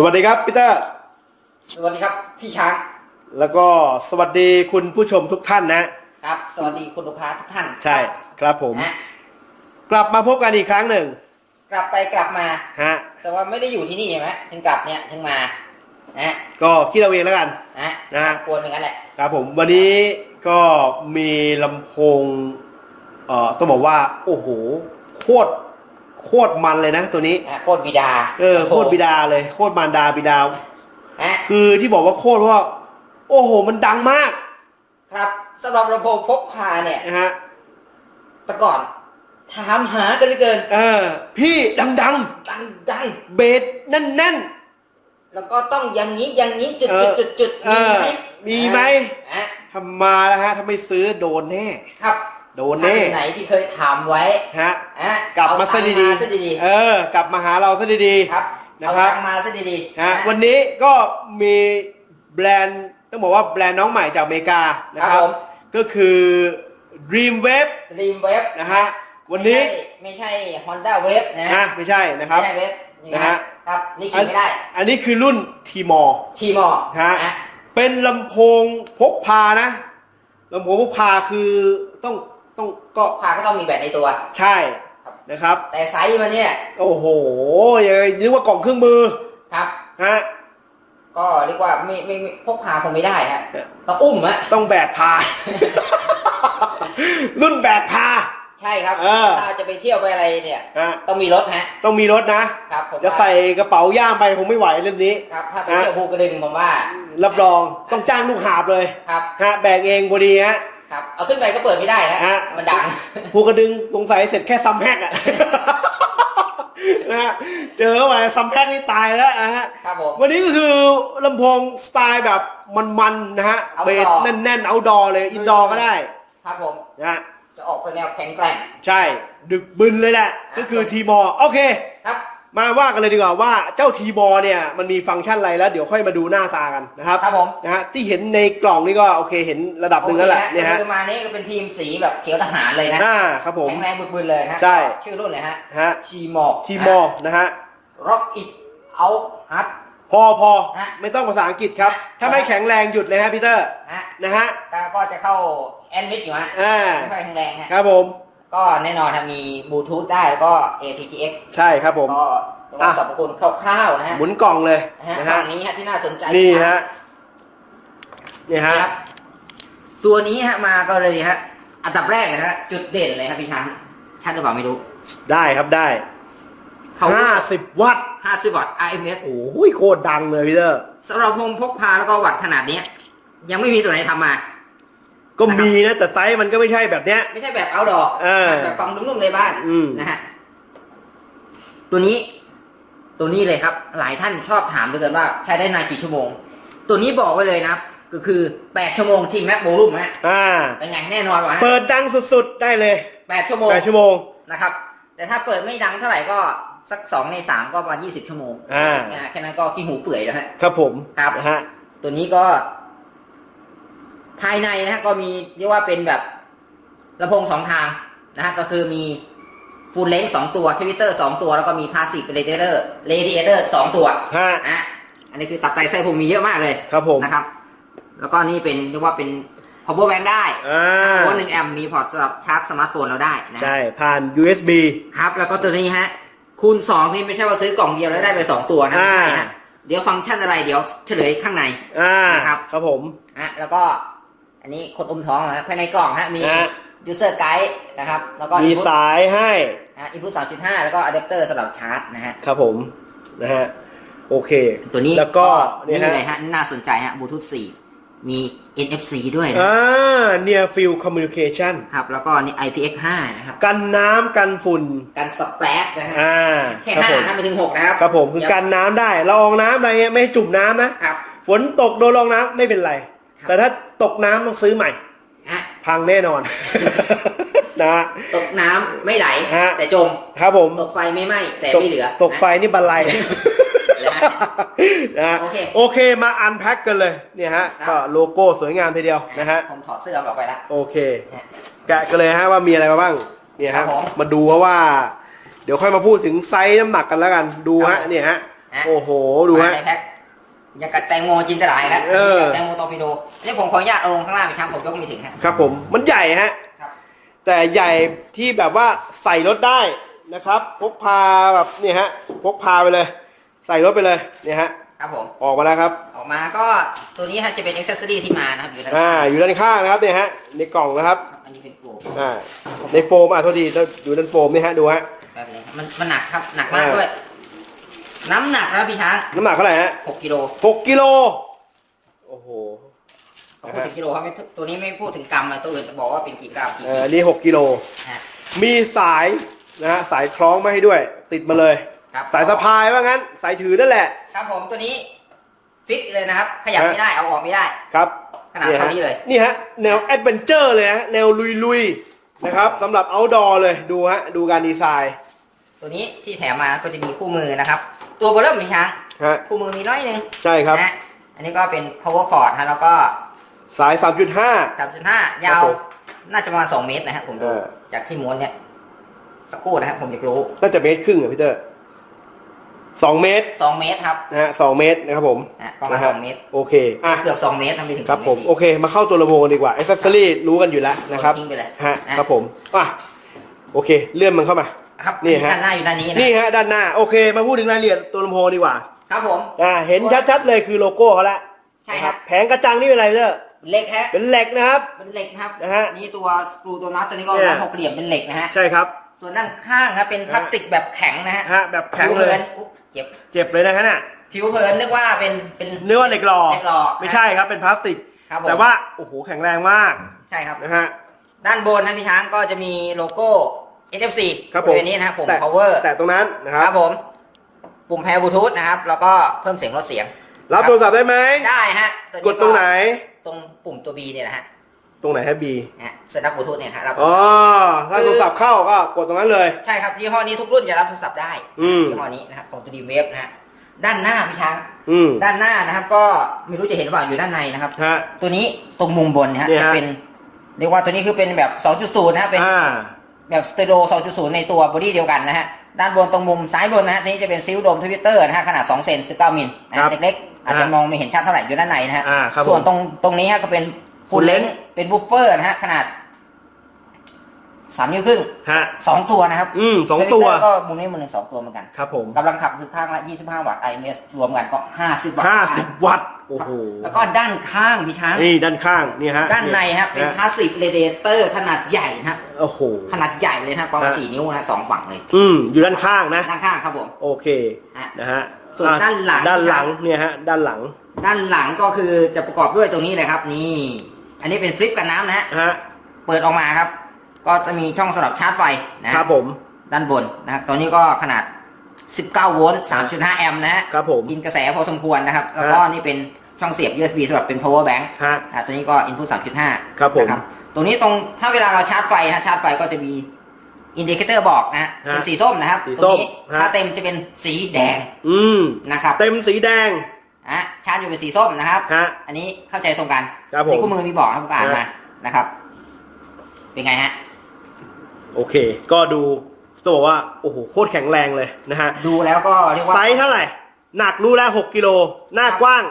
สวัสดีครับพีเตอร์ สวัสดีครับพี่ช้าง แล้วก็สวัสดีคุณผู้ชมทุกท่านนะ ครับ สวัสดีคุณลูกค้าทุกท่านใช่ครับผม นะกลับมาพบกันอีกครั้งหนึ่งกลับไปกลับมา ฮะ แต่ว่าไม่ได้อยู่ที่นี่ใช่ไหมถึงกลับเนี่ยถึงมานะก็คิดเอาเองแล้วกัน นะนะฮะ กวนเหมือนกันแหละครับผมวันนี้ก็มีลำโพงเอ่อต้องบอกว่า โอ้โห โคตร โคตรมันเลยนะตัวนี้ นะโคตรบิดาเออโคตรบิดาเลยโคตรมารดาบิดา นะคือที่บอกว่าโคตรเพราะว่าโอ้โห มันดังมากครับสำหรับลำโพงพกพาเนี่ยนะฮะแต่ก่อนถามหากันเหลือเกินเออพี่ดังดังดังๆ เบสแน่น แล้วก็ต้องอย่างนี้อย่างนี้จุดเอจุอดจุดจุดเออมีไหม อะๆทำมาแล้วฮะถ้าไม่ซื้อโดนแน่ ครับ โดนแน่ท่าไหนที่เคยถามไว้ฮะอะกลับมาเอซะตังค์ดีซะดีๆเออ กลับมาหาเราซะดีๆครับนะเอาครับตังค์มาซะดีๆฮะวันนี้ก็มีแบรนด์ต้องบอกว่าแบรนด์น้องใหม่จากอเมริกานะครับ ก็คือ Dream Wave รีมเว็บนะฮะวันนี้ไม่ใช่ไม่ใช่ Honda Wave นะนะไม่ใช่นะครับไม่ใช่เว็บนี่นะฮะครับนี่ขี่ไม่ได้ อันนี้คือรุ่น t m o r ทีมอฮะนะเป็นลำโพงพกพานะลำโพงพกพาคือต้อง ต้องก็พาก็ต้องมีแบตในตัว ใช่นะครับ แต่ไซส์มันเนี่ย โอ้โหอย่านึกว่ากล่องเครื่องมือครับฮะก็เรียกว่าไม่ไม่ไม่พกพาคงไม่ได้ฮะต้องอุ้มอะต้องแบกพา รุ่นแบกพา ใช่ครับเออถ้าจะไปเที่ยวไปอะไรเนี่ยฮะต้องมีรถฮะต้องมีรถนะครับผมจะว่าใส่กระเป๋าย่ามไปคงไม่ไหวเรื่องนี้ครับถ้าไปฮะเที่ยวภูกระดึงผมว่า รับรองต้องจ้างลูกหาบเลยครับฮะแบกเองพอดีฮะ ครับ เอาขึ้นไปก็เปิดไม่ได้นะฮะมันดังภูกระดึงสงสัยเสร็จแค่ซัมแฮกอะนะฮะเจอเข้าไปซัมแฮกนี่ตายแล้วนะฮะครับผม วันนี้ก็คือลำโพงสไตล์แบบมันๆนะฮะ Outdoor เบสแน่นๆเอาดอเลยอินดอร์ก็ได้ครับผม นะฮะจะออกไปแนวแข็งแกร่ง ใช่ ดึกบึนเลยแหละ ก็คือทีมอโอเค ครับ มาว่ากันเลยดีกว่าว่าเจ้าทีมอเนี่ยมันมีฟังก์ชันอะไรแล้วเดี๋ยวค่อยมาดูหน้าตากันนะครับครับผมนะฮะที่เห็นในกล่องนี่ก็โอเคเห็นระดับหนึ่งแล้วแหละโอคเนี่ยฮะคือมานี่ก็เป็นทีมสีแบบเขียวทหารเลยนะอ่าครับผมแข็งแรงบึกๆเลยนะใช่ชื่อรุ่นเลยฮะฮะทีมอทีมอนะฮะร็อกอิ t เอาฮัทพอพอฮะไม่ต้องภาษาอังกฤษครับ ถ้าไม่แข็งแรงหยุดเลยฮะพีเตอร์ฮะนะฮะก็จะเข้าแอนวิดอยู่ฮะอ่าไม่ค่อยแข็งแรงฮะครับผม ก็แน่นอนครับมีบลูทูธได้แล้วก็ aptX ใช่ครับผม ก็ตัวอะสรรพคุณคร่าวๆนะฮะหมุนกล่องเลยนะฮะนะฝั่ฮะงนี้ฮะที่น่าสนใจนี่ฮะนี่ฮะครับ ตัวนี้ฮะมาก็เลยฮะอันดับแรกเลยฮะจุดเด่นเลยครับพี่ช้างชัดหรือเปล่าไม่รู้ ได้ครับได้เขาห้าสิบวัตต์50วัตต์ RMS โอ้ยโคตรดังเลยพีเตอร์สำหรับพงพกพาแล้วก็วัตต์ขนาดเนี้ยยังไม่มีตัวไหนทำมา ก็มีนะแต่ไซส์มันก็ไม่ใช่แบบเนี้ย ไม่ใช่แบบ outdoor เออแบบฟังนุ่มๆในบ้านอืม นะฮะตัวนี้ ตัวนี้เลยครับ หลายท่านชอบถามด้วยกันว่า ใช้ได้นานกี่ชั่วโมง ตัวนี้บอกไว้เลยนะครับ ก็คือ 8 ชั่วโมงที่แม็กโบลูมฮะอ่า เป็นไงแน่นอนวะฮะเปิดดังสุดๆ ได้เลย8ชั่วโมงแปดชั่วโมง นะครับ แต่ถ้าเปิดไม่ดังเท่าไหร่ก็สัก 2 ใน 3 ก็ประมาณ20 ชั่วโมงอ่านะฮะแค่นั้นก็ขี้หูเปื่อยแล้วฮะ ครับผมครับ นะฮะ ตัวนี้ก็ ภายในนะฮะก็มีเรียกว่าเป็นแบบลำโพงสองทางนะฮะก็คือมีฟูลเลนส์สองตัวทวิตเตอร์สองตัวแล้วก็มีพาสซีฟเรดิเอเตอร์เรดิเอเตอร์สองตัวฮะ อะอันนี้คือตัดไตไส้พุงมีเยอะมากเลยครับผม นะครับ แล้วก็นี่เป็นเรียกว่าเป็น power bank ได้อ่าโค้ดหนึ่งแอมป์มีพอร์ตสำหรับชาร์จสมาร์ทโฟนเราได้นะใช่ ผ่าน USB ครับแล้วก็ตัวนี้ฮะ คูณสองนี่ไม่ใช่ว่าซื้อกล่องเดียวแล้วได้ไปสองตัวนะไม่ใช่อ่าฮะเดี๋ยวฟังก์ชันอะไรเดี๋ยวเฉลยข้างใน อ่านะครับ ครับผม อะแล้วก็ อันนี้คนอมท้องนะฮะภายในกล่องฮะมีฮะ user guide นะครับ แล้วก็ มี input สายให้ นะ input 3.5 แล้วก็ adapter สำหรับชาร์จนะฮะ ครับผมนะฮะโอเคตัวนี้แล้วก็นี่เนี่ยเลยฮะฮะ น่าสนใจฮะ Bluetooth 4 มี NFC ด้วยนะอ่า Near Field Communication ครับ แล้วก็นี่ IPX5 นะครับ กันน้ำกันฝุ่นกันสเปรดนะฮะ อ่าแค่ครับห้าผมนะไม่ถึงหกนะครับครับผมคือกันน้ำได้ละอองน้ำอะไรเงี้ยไม่ให้จุ่มน้ำนะ ครับ ฝนตกโดนละอองน้ำไม่เป็นไร ครับ แต่ถ้า ตกน้ำต้องซื้อใหม่ ฮะพังแน่นอน นะฮะ ตกน้ำไม่ไหล ฮะ แต่จม ครับผมตกไฟไม่ไหม้แต่ตกไม่เหลือ ตกไฟนี่บันไลนะฮะนะฮะโอเค โอเคมาอันแพ็กกันเลยเนี่ยฮะครับก็โลโก้สวยงามทีเดียวนะฮะ ผมถอดเสื้อออกไปแล้วโอเคฮะแกะกันเลยฮะว่ามีอะไรมาบ้างเนี่ยครัฮะบผมมาดูเพราะว่า เดี๋ยวค่อยมาพูดถึงไซส์น้ำหนักกันแล้วกันดูครัฮะบผมเนี่ยฮะนะโอ้โหดูฮะมาในแพ็ค อย่างกับแตงโมจินตลายแล้วเออ แตงโมตอร์ปิโดอันนี้ผมขออนุญาตเอาลงข้างล่างไปครับผมยกไม่ถึงฮะครับผมมันใหญ่ฮะครับ แต่ใหญ่ที่แบบว่าใส่รถได้นะครับ พกพาแบบนี่ฮะพกพาไปเลย ใส่รถไปเลยเนี่ยฮะครับผมออกมาแล้วครับ ออกมาก็ตัวนี้ฮะจะเป็นอ็อกเซสซอรี่ที่มานะครับอยู่ด้านอ่าอยู่ด้านข้างนะครับเนี่ยฮะในกล่องนะครับอันนี้เป็นโฟมอ่าในโฟมอะโทษทีอยู่ด้านโฟมนี่ฮะดูฮะ แบบนี้ครับมันมันหนักครับหนักมากอ่า ด้วย น้ำหนักนะครับพี่ช้างน้ำหนักเท่าไหร่ฮะ6กิโลหกกิโลโอ้โหเขาพูดถึงกิโลครับไม่ตัวนี้ไม่พูดถึงกรัมเลยตัวอื่นจะบอกว่าเป็นกี่กรัมกี่เอกิอนี่หกกิโล ฮะ มีสายนะฮะสายคล้องมาให้ด้วย ติดมาเลย ครับ สายสะพายว่างั้น สายถือนั่นแหละ ครับผมตัวนี้ฟิตเลยนะครับ ขยับฮะไม่ได้เอาออกไม่ได้ ครับขนาดเท่านี้เลยนี่ฮะ แนวแอดเวนเจอร์เลยฮะ แนวลุยๆ นะครับสำหรับ outdoor เลย ดูฮะ ดูการดีไซน์ ตัวนี้ที่แถมมาก็จะมีคู่มือนะครับ ตัวเบอร์เริ่มพี่ช้างฮะคู่มือมีน้อยหนึงใช่ครับ นะอันนี้ก็เป็น power cord ฮะแล้วก็ สาย 3.5 3.5 ยาว ครับผมน่าจะประมาณ 2 เมตรนะครับผมดูเออ จากที่ม้วนเนี่ยสักครู่นะครับผมอยากรู้ น่าจะเมตรครึ่งอะพี่เตอร์สองเมตร2 เมตรครับนะฮะสองเมตรนะครับผมนะประมาณนะฮะ2เมตร โอเคอะเกือบ 2 เมตรทำไปถึงครับ2ผมเตโอเค มาเข้าตัวลำโพงดีกว่า a อ c เซอรี่รู้กันอยู่แล้วนะครับ ทิ้งไปเลยฮะนะครับผมอะโอเค เลื่อนมันเข้ามา ครับนี่ฮะ ด้านหน้าอยู่ด้านนี้นะนี่ฮะด้านหน้าโอเค มาพูดถึงรายละเอียดตัวลำโพงดีกว่าครับผม อ่าเห็นชัดๆเลยคือโลโก้เขาละใช่ครับ แผงกระจังนี่เป็นอะไรพี่เตอร์เป็นเหล็กฮะเป็นเหล็กนะครับ เป็นเหล็กนะครับนะฮะนี่ตัวสกรูตัวน็อตตัวนี้ก็เนี่ย หกเหลี่ยมเป็นเหล็กนะฮะใช่ครับ ส่วนด้านข้างครับเป็นพลาสติกแบบแข็งนะฮะฮะแบบแข็งผิวเลเพลิยนอุ๊ยเจ็บเจ็บเลยนะฮะน่ะผิวเพลินนึกว่าเป็นเป็นเนื้อว่าเหล็กหล่อเหล็กหล่อไม่ใช่ครับเป็นพลาสติก ครับผมแต่ว่าโอ้โหแข็งแรงมากใช่ครับ นะฮะ ด้านบนนะพี่ช้างก็จะมีโลโก้ NFC ครับผมบริเวณนี้นะครับปุ่ม แต่ power แต่ตรงนั้นนะคครัรับบผม ปุ่มแพร์บลูทูธนะครับ แล้วก็เพิ่มเสียงลดเสียง รับโทรศัพท์ได้ไหมได้ฮะวกดตรงไหนตรงปุ่มตัว B เนี่ยนะฮะตรงไหนฮะบีนะฮะเซ็นรับบลูทูธเนี่ยฮะรับ อ๋อถ้าโทรศัพท์เข้าก็กดตรงนั้นเลย ใช่ครับยี่ห้อนี้ทุกรุ่นจะรับโทรศัพท์ได้อืม ยี่ห้อนี้นะครับของตัวดีเวฟนะฮะด้านหน้าพี่ช้างอืมด้านหน้านะครับ ก็ไม่รู้จะเห็นหรือเปล่าอยู่ด้านในนะครับ ฮะ ตัวนี้ตรงมุมบนนะฮะเนี่ยจะฮะ เป็นเรียกว่าตัวนี้คือเป็นแบบ 2.0 นะฮะเป็น อ่า แบบสเตโร2.0 ในตัวบอดี้เดียวกันนะฮะ ด้านบนตรงมุมซ้ายบนนะฮะนี่จะเป็นซิลโดมทวิตเตอร์นะฮะ ขนาด 2 เซน19มิลนะครัฮะบเล็กๆ อาจจะมองไม่เห็นชัดเท่าไหร่อยู่ด้านในนะฮะ อ่าครับส่วนผม ตรงตรงนี้ฮะก็เป็นฟูลเลน Full เป็นบูฟเฟอร์นะฮะ ขนาด 3 นิ้วครึ่ง ฮะ 2 ตัวนะครับอืมสองตัว Twitter ก็มุมนี้มุมหนึ่งสองตัวเหมือนกันครับผมกำลังขับคือข้างละ 25 วัตต์ IMS รวมกันก็ 50 วัตต์ห้าสิบวัตต์ โอ้โหแล้วก็ด้านข้างพี่ช้างนี่ด้านข้างนี่ฮะด้านในฮะเป็นพาสซีฟเรเดเตอร์ขนาดใหญ่นะฮะโอ้โหขนาดใหญ่เลยนะประมาณฮะ4นิ้วนะฮะสองฝั่งเลย อืมอยู่ด้านข้างนะด้านข้างครับผมโอเคฮะนะฮะส่วนอะด้านหลังด้านหลังเนี่ยฮะด้านหลัง ด้านหลังก็คือจะประกอบด้วยตรงนี้เลยครับ นี่ อันนี้เป็นฟลิปกันน้ำนะฮะฮะเปิดออกมาครับ ก็จะมีช่องสำหรับชาร์จไฟนะฮะครับผมด้านบนนะครับตัวนี้ก็ขนาด 19 โวลต์ 3.5 แอมป์นะฮะครับผมกินกระแสพอสมควรนะครับ แล้วก็นี่เป็น ช่องเสียบ USB สำหรับเป็น power bank ฮะ อ่าตัวนี้ก็ input 3.5ครับผมนะตรงนี้ตรงถ้าเวลาเราชาร์จไฟฮะชาร์จไฟก็จะมีอินดิเคเตอร์บอกนะฮะฮะเป็นสีส้มนะครับสีตรส้งมนี้ฮะ ถ้าเต็มจะเป็นสีแดงอืม นะครับเต็มสีแดงอะชาร์จอยู่เป็นสีส้มนะครับ ฮะ อันนี้เข้าใจตรงกันครับผมในคู่มือมีบอกครับผมอ่านมาฮะ นะครับ เป็นไงฮะ โอเค ก็ดูต้องบอกว่า โอ้โห โคตรแข็งแรงเลยนะฮะ ดูแล้วก็เรียกว่าไซส์เท่าไหร่ หนักรู้แล้ว 6กิโล หน้ากว้าง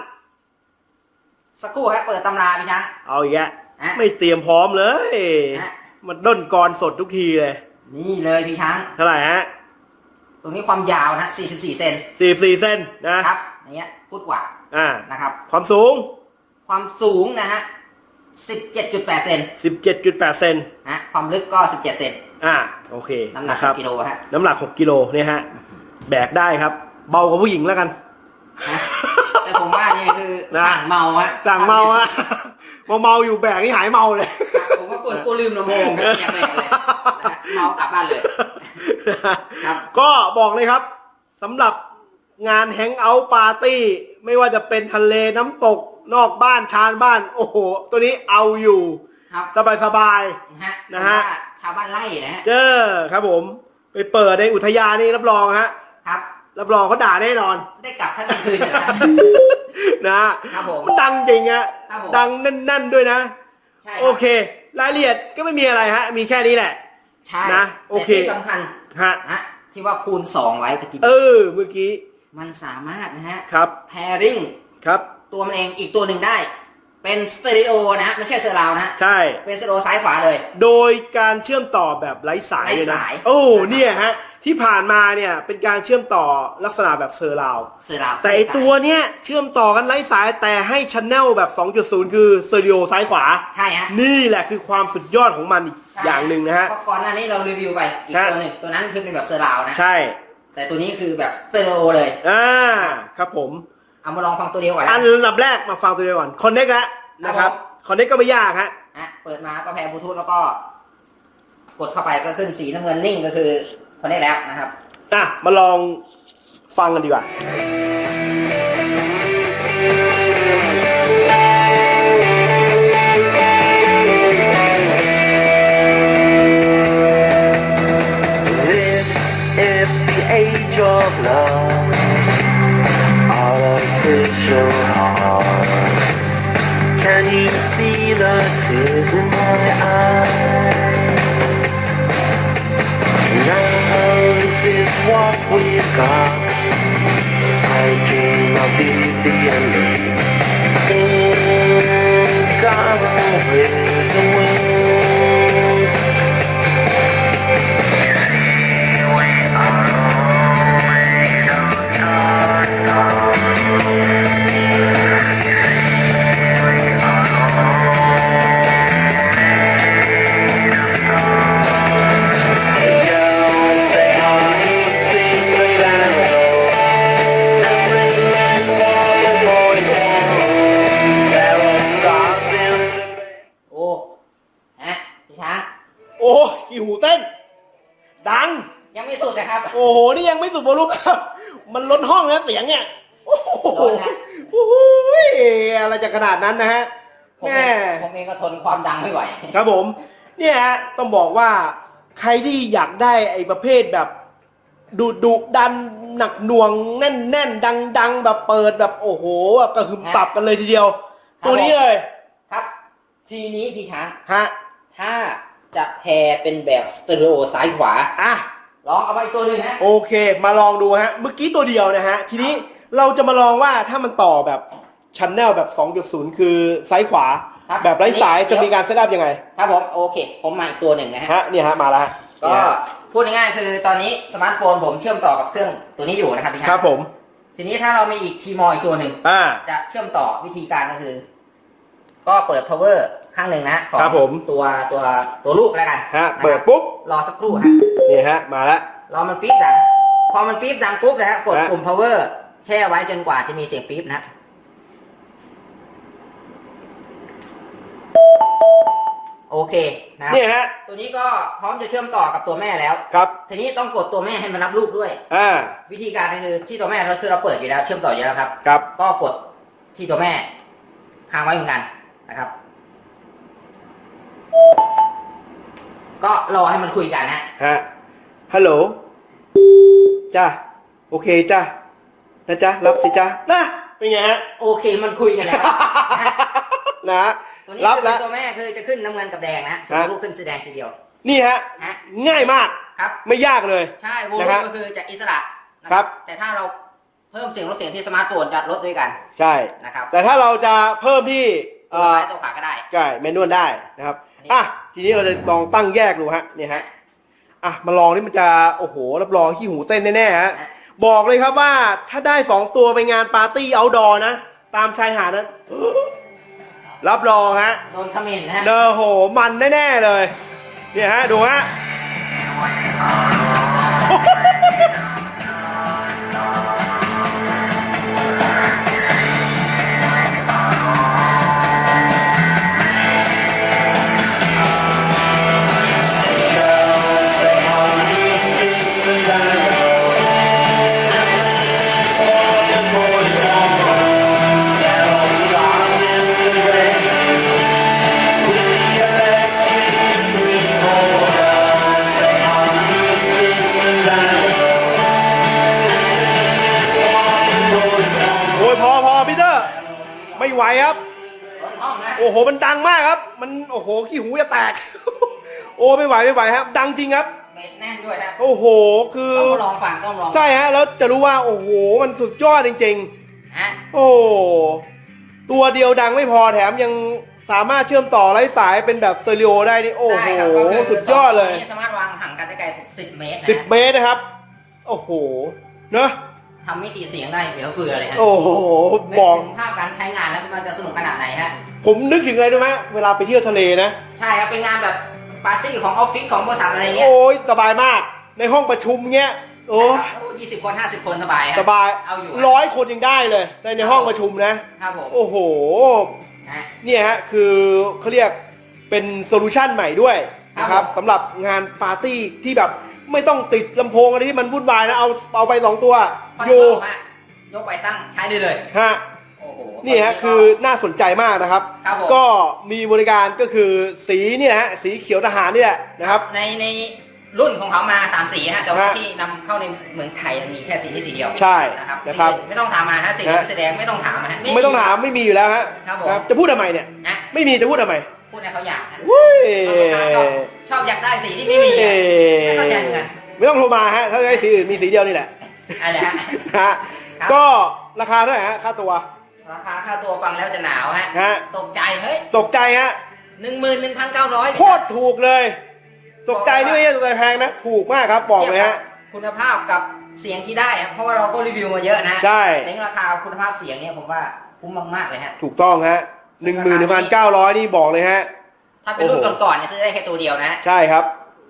สักครู่ฮะเปิดตำราพี่ช้าง เอาอีกแยะฮะ ไม่เตรียมพร้อมเลย ฮะมันด้นกรสดทุกทีเลย นี่เลยพี่ช้าง เท่าไหร่ฮะตรงนี้ความยาวนะฮะ44 เซน44เซนนะครับอย่างเงี้ยฟุตกว่าอ่านะครับ ความสูง ความสูงนะฮะ 17.8 เซน17.8 เซนฮะความลึกก็ 17 เซนอ่าโอเคน้ำหนักนะครับ กิโลฮะ น้ำหนัก 6กิโลเนี่ยฮะ แบกได้ครับ เบากว่าผู้หญิงแล้วกันฮะแต่ผมว่าเนี่ยคือ นะสั่งเมาฮะสั่งเมาอะมาเมาอยู่แบกนี่หายเมาเลย ผมว่ากลัวกลัวลืมลำโพงครับอย่างไรเลยนะฮะเมากลับบ้านเลย ครับ ก็บอกเลยครับสำหรับงานแฮงเอาท์ปาร์ตี้ ไม่ว่าจะเป็นทะเลน้ำตกนอกบ้านชานบ้าน โอ้โห ตัวนี้เอาอยู่ ครับสบายสบายนะฮะนะฮะผมว่าชาวบ้านไร่นะฮะๆเจอครับผม ไปเปิดในอุทยานนี่รับรองฮะ ครับ รับรองเขาด่าแน่นอน ได้กลับทั้งกลางคืนเลยนะ นะครับผม มันดังจริงอะครับผม ดังแน่นๆด้วยนะ ใช่รับโอเค รายละเอียดก็ไม่มีอะไรฮะ มีแค่นี้แหละ ใช่นะโอเค แต่ที่สำคัญฮะฮะที่ว่าคูณสองไว้ตะกี้เออ เมื่อกี้ มันสามารถนะฮะ ครับ pairing ครับ ตัวมันเองอีกตัวหนึ่งได้ เป็นสเตอริโอนะฮะไม่ใช่เซอร์ราวนะฮะใช่ เป็นสเตอริโอซ้ายขวาเลย โดยการเชื่อมต่อแบบไร้สายเลยนะ ไร้สาย โอ้ เนี่ยฮะ ที่ผ่านมาเนี่ยเป็นการเชื่อมต่อลักษณะแบบเซอร์ราวเซอร์ราวแต่ไอตัวเนี้ยเชื่อมต่อกันไร้สายแต่ให้ชันแนลแบบ 2.0 คือสเตอริโอซ้ายขวา ใช่ฮะนี่แหละคือความสุดยอดของมันอีกใช่อย่างหนึ่งนะฮะเพราก่อนหน้านี้เรารีวิวไปอีกฮะตัวหนึ่งตัวนั้นคือเป็นแบบเซอร์ราวนะใช่ แต่ตัวนี้คือแบบสเตอริโอเลยอ่าครับผมเอามาลองฟังตัวเดียวก่อนอันะนดับแรกมาฟังตัวเดียวก่อนคอนเน็กแล้วนะครับครับผมคอนเน็กก็ไม่ยากฮะฮะเปิดมาก็แพร์บลูทูธแล้วก็ กดเข้าไปก็ขึ้นสีน้ำเงินนิ่งก็คือ คนได้แล้วนะครับอะมาลองฟังกันดีกว่า This is the age of love, artificial heart. Can you see the tears in my eyes? Now this is what we've got. I dream of Vivian Gone with the wind. เสียงเนี่ยโอ้โหล้นฮะโอ้โหอะไรจะขนาดนั้นนะฮะผมแม่ เองผมเองก็ทนความดังไม่ไหว ครับผม เนี่ยฮะต้องบอกว่าใครที่อยากได้ไอ้ประเภทแบบ ดุดุดันหนักหน่วงแน่นแน่นดังดังแบบเปิดแบบโอ้โหแบบกระหึ่มตับกันเลยทีเดียว ครับ ตัวนี้เลยครับ ทีนี้พี่ช้าง ฮะถ้าจะแพรเป็นแบบสเตอริโอซ้ายขวา อะ ลองเอาไปอีกตัวหนึ่งฮะโอเค มาลองดูฮะ เมื่อกี้ตัวเดียวนะฮะ ทีนี้เราจะมาลองว่าถ้ามันต่อแบบชันแนลแบบ 2.0 คือซ้ายขวา ครับแบบไร้สายอันนี้จะมีการเซตอัพยังไง ครับผมโอเค ผมมาอีกตัวหนึ่งนะฮะ ฮะเนี่ยฮะมาแล้วฮะก็เนี่ยฮะพูดง่ายๆคือตอนนี้สมาร์ทโฟนผมเชื่อมต่อกับเครื่องตัวนี้อยู่นะครับพี่คช้ารับงผม ทีนี้ถ้าเรามีอีกทีมออีกตัวหนึ่งอ่า จะเชื่อมต่อวิธีการก็คือ ก็เปิด power ข้างหนึ่งนะของครับผม ตัวตัวตัวลูกแล้วกันฮะนครับเปิดปุ๊บ รอสักครู่ฮะ นี่ฮะ มาแล้ว รอมันปี๊บดัง พอมันปี๊บดังปุ๊บนะฮะกดฮะ ปุ่ม power แช่ไว้จนกว่าจะมีเสียงปี๊บนะฮะโอเคนะครับเนี่ยฮะ ตัวนี้ก็พร้อมจะเชื่อมต่อกับตัวแม่แล้ว ครับ ทีนี้ต้องกดตัวแม่ให้มันรับลูกด้วย อ่า วิธีการก็คือที่ตัวแม่เราคือเราเปิดอยู่แล้วเชื่อมต่ออยู่แล้วครับ ครับ ก็กดที่ตัวแม่ค้างไว้เหมือนกันนะครับ ก็รอให้มันคุยกันนะฮะ ฮัลโหลจ้าโอเคจ้านะจ๊ะรับสิจ้านะเป็นไงฮะ โอเคมันคุยกันแล้วนะนะตัวนี้รับคือแล้วตัวแม่คือจะขึ้นน้ำเงินกับแดงนะส่วนฮะ ลูกขึ้นสีแดงสีเดียว นี่ฮะ ฮะ ง่ายมากครับ ไม่ยากเลย ใช่โวนะลูฮะกก็คือจะอิสระนะครับ แต่ถ้าเราเพิ่มเสียงลดเสียงที่สมาร์ทโฟนจะลดด้วยกันใช่ นะครับแต่ถ้าเราจะเพิ่มที่ตัเอ่วอซ้ายตัวขวาก็ได้ ใช่แมนนวลได้นะครับอันนี้อะ ทีนี้เราจะลองตั้งแยกดูฮะเนี่ยฮะ อะมาลองนี่มันจะโอ้โหรับรองขี้หูเต้นแน่ๆฮะบอกเลยครับว่าถ้าได้สองตัวไปงานปาร์ตี้เอาดอนะ ตามชายหาดนั้นรับรองฮะโดนคอมเมนต์นะฮะเดอโหมันแน่ๆเลย เนี่ยฮะ ดูฮะ ห้องนะโอ้โหมันดังมากครับ มันโอ้โหขี้หูจะแตก โอ้ไม่ไหวไม่ไหวครับ ดังจริงครับเบสแน่นด้วยนะโอ้โหคือต้องลองฟังต้องลองใช่ฮะแล้วจะรู้ว่าโอ้โหมันสุดยอดจริง ฮะๆ โอ้ตัวเดียวดังไม่พอแถมยังสามารถเชื่อมต่อไร้สายเป็นแบบสเตอริโอได้นี่โอ้โหได้ครับก็คือสุดยอดเลยสงตัวนี้สามารถวางห่างกันได้ไกล 10 เมตรนะ10เมตรนะครับ โอ้โห เนอะ ทำมิติเสียงได้เหลือเฟือเลยฮะโอ้โหนึบอกถึงภาพการใช้งานแล้วมันจะสนุกขนาดไหนฮะ ผมนึกถึงอะไรรู้ไหมเวลาไปเที่ยวทะเลนะ ใช่ครับเป็นงานแบบปาร์ตี้ของออฟฟิศของบริษัทอะไรเงี้ยโอ้ยสบายมากในห้องประชุมเงี้ยโอ้ยี่สิบคนห้าสิบคนสบายฮะสบายเอาอยู่ร้อยคนยังได้เลยในในห้องประชุมนะครับผมโอ้โหฮะเนี่ยฮะคือเขาเรียกเป็นโซลูชันใหม่ด้วยนะคครัรับบสำหรับงานปาร์ตี้ที่แบบ ไม่ต้องติดลำโพงอะไรที่มันวุ่นวายนะ เอาเอาไปสองตัวคอนอโทรยู่ลฮะยกไปตั้งใช้ได้เลย ฮะ โอ้โหนี่ฮะคือน่าสนใจมากนะครับ ครับผมก็มีบริการก็คือสีเนี่ยฮะสีเขียวทหารนี่แหละนะครับ ในในรุ่นของเขามาสามสีฮะแต่ว่าฮะที่นำเข้าในเมืองไทยมีแค่สีนี้สีเดียวใช่นะครับนะครับสีอื่ไม่ต้องถามมาฮะสีเหลืองสีแดงไม่ต้องถามฮะ ไม่ต้องถามไม่มีอยู่แล้วฮะครับผม จะพูดทำไมเนี่ย นะไม่มีจะพูดทำไมพูดให้เขาอยากนะเว้ยชอบ ชอบอยากได้สีที่ไม่มีอะไม่เข้าใจเหมือนกันไม่ต้องโทรมาฮะ ถ้าจะให้สีอื่นมีสีเดียวนี่แหละอะไรฮะฮะครับ ก็ราคาเท่าไหร่ฮะค่าตัว ราคาค่าตัวฟังแล้วจะหนาวฮะฮะ ตกใจเฮ้ยตกใจฮะหนึ่งหมื่นหนึ่งพันเก้าร้อยโคตรถูกเลย ตกใจนี่ไม่ใช่ตกใจแพงนะ ถูกมากครับบอกเลยฮะ คุณภาพกับเสียงที่ได้ครับเพราะว่าเราก็รีวิวมาเยอะนะใช่ ในราคาคุณภาพเสียงเนี่ยผมว่าคุ้มมากๆเลยฮะ ถูกต้องฮะหนึ่งหมื่นหนึ่งพันเก้าร้อยนี่บอกเลยฮะ ถ้าเป็นรุ่นโอ้โหก่อนๆเนี่ยซื้อได้แค่ตัวเดียวนะใช่ครับ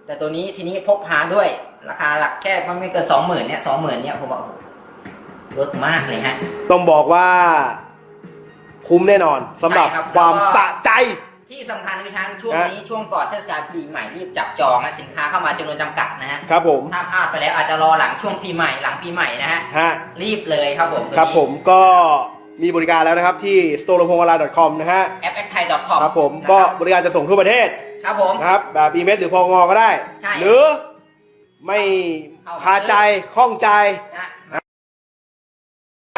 แต่ตัวนี้ทีนี้พกพาด้วย ราคาหลักแค่มันไม่เกินสองหมื่นเนี่ยสองหมื่นเนี่ยผมบอกลดมากเลยฮะ ต้องบอกว่าคุ้มแน่นอนสำหรับใช่ครับความแล้วก็สะใจที่สำคัญพี่ช้างช่วงฮะนี้ช่วงก่อนเทศกาลปีใหม่รีบจับจองนะสินค้าเข้ามาจำนวนจำกัดนะฮะครับผมถ้าพลาดไปแล้วอาจจะรอหลังช่วงปีใหม่หลังปีใหม่นะฮะฮะรีบเลยครับผมครับผมก็ มีบริการแล้วนะครับที่ s t o r e l o p o n g a l a c o m นะฮะ แอปแอดไทย .com ครับผมก็บริการจะส่งทั่วประเทศครับผม นะครับแบบอีเมลหรือพองอก็ได้ ใช่ หรือไม่คาใจข้องใจน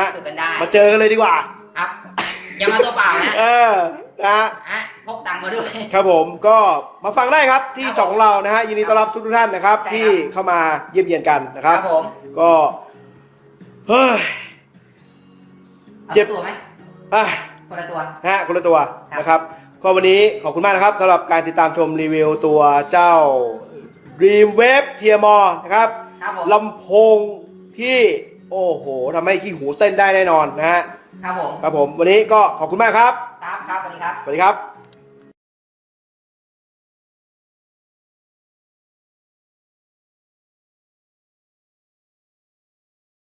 ะสุดกันได้มาเจอกันเลยดีกว่า ครับ อย่ามาตัวเปล่านะเออนะฮะอะพกตังค์มาด้วย ครับผมก็มาฟังได้ครับที่ครับช่องของเรานะฮะยินดีต้อนรับทุกๆท่านนะครับ ใช่ครับ ที่เข้ามาเยี่ยมเยียนกันนะครับผม ก็เฮ้ยเอาเจ็บ ตัวไหมอะคนละตัว นะฮะคนละตัวครับ นะครับก็วันนี้ขอบคุณมากนะครับสำหรับการติดตามชมรีวิวตัวเจ้า Dream Wave t i a m o นะครับครับผมลำโพงที่โอ้โหทำให้ขี้หูเต้นได้แน่นอนนะฮะครับผมครับผมวันนี้ก็ขอบคุณมากครับ ครับครับสวัสดีครับ สวัสดีครับ